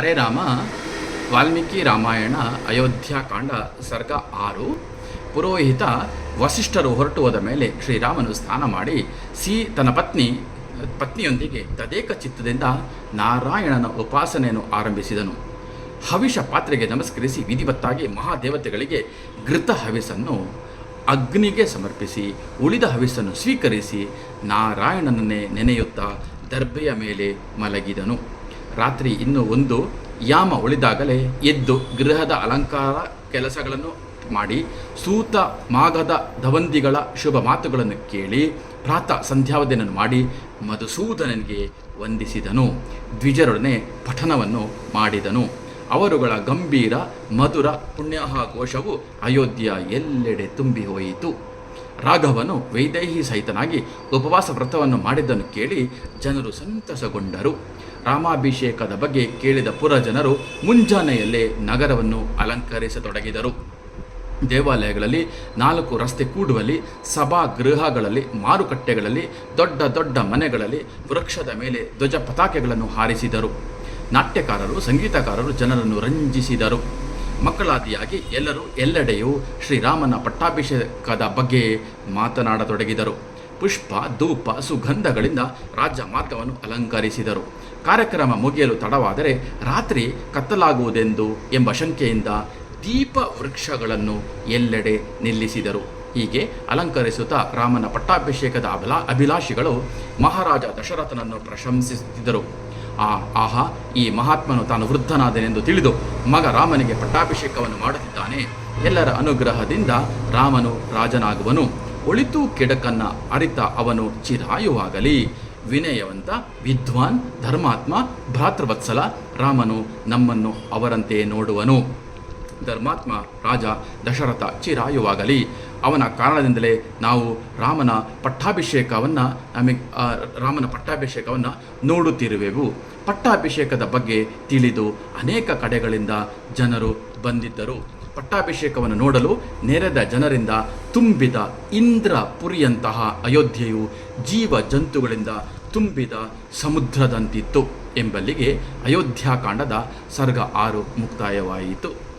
ಹರೇ ರಾಮ, ವಾಲ್ಮೀಕಿ ರಾಮಾಯಣ ಅಯೋಧ್ಯಾಕಾಂಡ ಸರ್ಗ ಆರು. ಪುರೋಹಿತ ವಸಿಷ್ಠರು ಹೊರಟು ಹೋದ ಮೇಲೆ ಶ್ರೀರಾಮನು ಸ್ನಾನ ಮಾಡಿ ಸಿ ತನ್ನ ಪತ್ನಿ, ಪತ್ನಿಯೊಂದಿಗೆ ತದೇಕ ಚಿತ್ತದಿಂದ ನಾರಾಯಣನ ಉಪಾಸನೆಯನ್ನು ಆರಂಭಿಸಿದನು. ಹವಿಷ ಪಾತ್ರೆಗೆ ನಮಸ್ಕರಿಸಿ ವಿಧಿವತ್ತಾಗಿ ಮಹಾದೇವತೆಗಳಿಗೆ ಘೃತ ಹವಿಸನ್ನು ಅಗ್ನಿಗೆ ಸಮರ್ಪಿಸಿ, ಉಳಿದ ಹವಿಸನ್ನು ಸ್ವೀಕರಿಸಿ ನಾರಾಯಣನನ್ನೇ ನೆನೆಯುತ್ತಾ ದರ್ಬೆಯ ಮೇಲೆ ಮಲಗಿದನು. ರಾತ್ರಿ ಇನ್ನು ಒಂದು ಯಾಮ ಉಳಿದಾಗಲೇ ಎದ್ದು ಗೃಹದ ಅಲಂಕಾರ ಕೆಲಸಗಳನ್ನು ಮಾಡಿ ಸೂತ ಮಾಗದ ಧವಂದಿಗಳ ಶುಭ ಮಾತುಗಳನ್ನು ಕೇಳಿ ಪ್ರಾತಃ ಸಂಧ್ಯಾವಧಿಯನ್ನು ಮಾಡಿ ಮಧುಸೂದನನಿಗೆ ವಂದಿಸಿದನು. ದ್ವಿಜರೊಡನೆ ಪಠನವನ್ನು ಮಾಡಿದನು. ಅವರುಗಳ ಗಂಭೀರ ಮಧುರ ಪುಣ್ಯಾಹ ಘೋಷವು ಅಯೋಧ್ಯ ಎಲ್ಲೆಡೆ ತುಂಬಿ ಹೋಯಿತು. ರಾಘವನು ವೈದೇಹಿ ಸಹಿತನಾಗಿ ಉಪವಾಸ ವ್ರತವನ್ನು ಮಾಡಿದ್ದನ್ನು ಕೇಳಿ ಜನರು ಸಂತಸಗೊಂಡರು. ರಾಮಾಭಿಷೇಕದ ಬಗ್ಗೆ ಕೇಳಿದ ಪುರಜನರು ಮುಂಜಾನೆಯಲ್ಲೇ ನಗರವನ್ನು ಅಲಂಕರಿಸತೊಡಗಿದರು. ದೇವಾಲಯಗಳಲ್ಲಿ ನಾಲ್ಕು ರಸ್ತೆ ಕೂಡುವಲ್ಲಿ ಸಭಾಗೃಹಗಳಲ್ಲಿ ಮಾರುಕಟ್ಟೆಗಳಲ್ಲಿ, ದೊಡ್ಡ ದೊಡ್ಡ ಮನೆಗಳಲ್ಲಿ ವೃಕ್ಷದ ಮೇಲೆ ಧ್ವಜ ಪತಾಕೆಗಳನ್ನು ಹಾರಿಸಿದರು. ನಾಟ್ಯಕಾರರು, ಸಂಗೀತಕಾರರು ಜನರನ್ನು ರಂಜಿಸಿದರು. ಮಕ್ಕಳಾದಿಯಾಗಿ ಎಲ್ಲರೂ ಎಲ್ಲೆಡೆಯೂ ಶ್ರೀರಾಮನ ಪಟ್ಟಾಭಿಷೇಕದ ಬಗ್ಗೆ ಮಾತನಾಡತೊಡಗಿದರು. ಪುಷ್ಪ, ಧೂಪ, ಸುಗಂಧಗಳಿಂದ ರಾಜ್ಯ ಮಾರ್ಗವನ್ನು ಅಲಂಕರಿಸಿದರು. ಕಾರ್ಯಕ್ರಮ ಮುಗಿಯಲು ತಡವಾದರೆ ರಾತ್ರಿ ಕತ್ತಲಾಗುವುದೆಂದು ಎಂಬ ಶಂಕೆಯಿಂದ ದೀಪ ವೃಕ್ಷಗಳನ್ನು ಎಲ್ಲೆಡೆ ನಿಲ್ಲಿಸಿದರು. ಹೀಗೆ ಅಲಂಕರಿಸುತ್ತಾ ರಾಮನ ಪಟ್ಟಾಭಿಷೇಕದ ಅಭಿಲಾ, ಅಭಿಲಾಷಿಗಳು ಮಹಾರಾಜ ದಶರಥನನ್ನು ಪ್ರಶಂಸಿಸುತ್ತಿದ್ದರು. ಆ, ಆಹಾ, ಈ ಮಹಾತ್ಮನು ತಾನು ವೃದ್ಧನಾದನೆಂದು ತಿಳಿದು ಮಗ ರಾಮನಿಗೆ ಪಟ್ಟಾಭಿಷೇಕವನ್ನು ಮಾಡುತ್ತಿದ್ದಾನೆ. ಎಲ್ಲರ ಅನುಗ್ರಹದಿಂದ ರಾಮನು ರಾಜನಾಗುವನು. ಒಳಿತು ಕೆಡಕನ್ನ ಅರಿತ ಅವನು ಚಿರಾಯುವಾಗಲಿ. ವಿನಯವಂತ, ವಿದ್ವಾನ್, ಧರ್ಮಾತ್ಮ, ಭ್ರಾತೃವತ್ಸಲ ರಾಮನು ನಮ್ಮನ್ನು ಅವರಂತೆ ನೋಡುವನು. ಧರ್ಮಾತ್ಮ ರಾಜ ದಶರಥ ಚಿರಾಯುವಾಗಲಿ. ಅವನ ಕಾರಣದಿಂದಲೇ ನಾವು ರಾಮನ ಪಟ್ಟಾಭಿಷೇಕವನ್ನು ನಮಗೆ ರಾಮನ ಪಟ್ಟಾಭಿಷೇಕವನ್ನು ನೋಡುತ್ತಿರುವೆವು. ಪಟ್ಟಾಭಿಷೇಕದ ಬಗ್ಗೆ ತಿಳಿದು ಅನೇಕ ಕಡೆಗಳಿಂದ ಜನರು ಬಂದಿದ್ದರು. ಪಟ್ಟಾಭಿಷೇಕವನ್ನು ನೋಡಲು ನೆರೆದ ಜನರಿಂದ ತುಂಬಿದ ಇಂದ್ರಪುರಿಯಂತಹ ಅಯೋಧ್ಯೆಯು ಜೀವ ಜಂತುಗಳಿಂದ ತುಂಬಿದ ಸಮುದ್ರದಂತಿತ್ತು ಎಂಬಲ್ಲಿಗೆ ಅಯೋಧ್ಯಾಕಾಂಡದ ಸರ್ಗ ಆರು ಮುಕ್ತಾಯವಾಯಿತು.